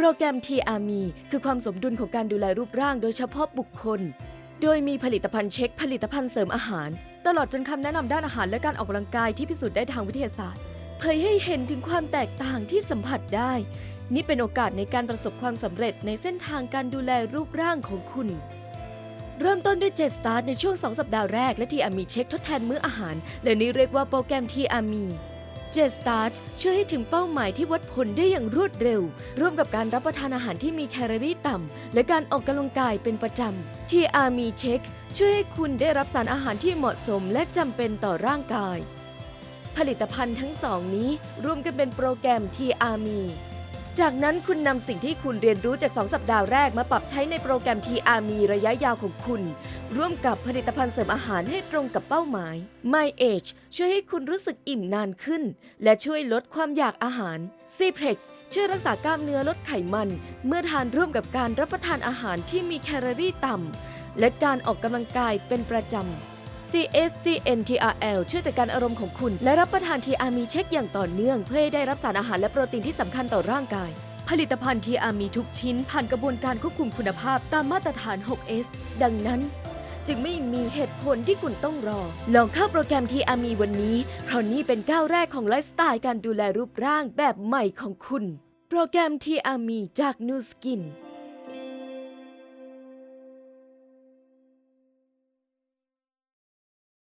โปรแกรม TRME คือความสมดุลของการดูแลรูปร่างโดยเฉพาะบุคคล โดยมีผลิตภัณฑ์เช็คผลิตภัณฑ์เสริมอาหาร ตลอดจนคำแนะนำด้านอาหารและการออกกำลังกายที่พิสูจน์ได้ทางวิทยาศาสตร์ เผยให้เห็นถึงความแตกต่างที่สัมผัสได้ นี่เป็นโอกาสในการประสบความสำเร็จในเส้นทางการดูแลรูปร่างของคุณ เริ่มต้นด้วย7 Start ในช่วง 2 สัปดาห์แรกและ TRME เช็คทดแทนมื้ออาหาร และนี่เรียกว่าโปรแกรม TRME 7 Start ช่วยให้ถึงเป้าหมายที่วัดผลได้อย่างรวดเร็ว ร่วมกับการรับประทานอาหารที่มีแคลอรี่ต่ำ และการออกกำลังกายเป็นประจำ TRME Check ช่วยให้คุณได้รับสารอาหารที่เหมาะสมและจำเป็นต่อร่างกาย ผลิตภัณฑ์ทั้งสองนี้รวมกันเป็นโปรแกรม TRME จากนั้นคุณนำสิ่งที่คุณเรียนรู้จาก 2 สัปดาห์แรกมาปรับใช้ในโปรแกรม TRME ระยะยาวของคุณ ร่วมกับผลิตภัณฑ์เสริมอาหารให้ตรงกับเป้าหมาย My Age ช่วยให้คุณรู้สึกอิ่มนานขึ้น และช่วยลดความอยากอาหาร c p r e x ช่วยรักษากล้ามเนื้อลดไขมัน เมื่อทานร่วมกับการรับประทานอาหารที่มีแคลอรี่ต่ำและการออกกำลังกายเป็นประจำ CSCNTRL ช่วยจัดการอารมณ์ของคุณ และรับประทาน TRME เช็คอย่างต่อเนื่อง เพื่อให้ได้รับสารอาหารและโปรตีนที่สำคัญต่อร่างกาย ผลิตภัณฑ์ TRME ทุกชิ้น ผ่านกระบวนการควบคุมคุณภาพตามมาตรฐาน 6S ดังนั้น จึงไม่มีเหตุผลที่คุณต้องรอ ลองเข้าโปรแกรม TRME วันนี้ เพราะนี่เป็นก้าวแรกของไลฟ์สไตล์การดูแลรูปร่างแบบใหม่ของคุณ โปรแกรม TRME จาก New Skin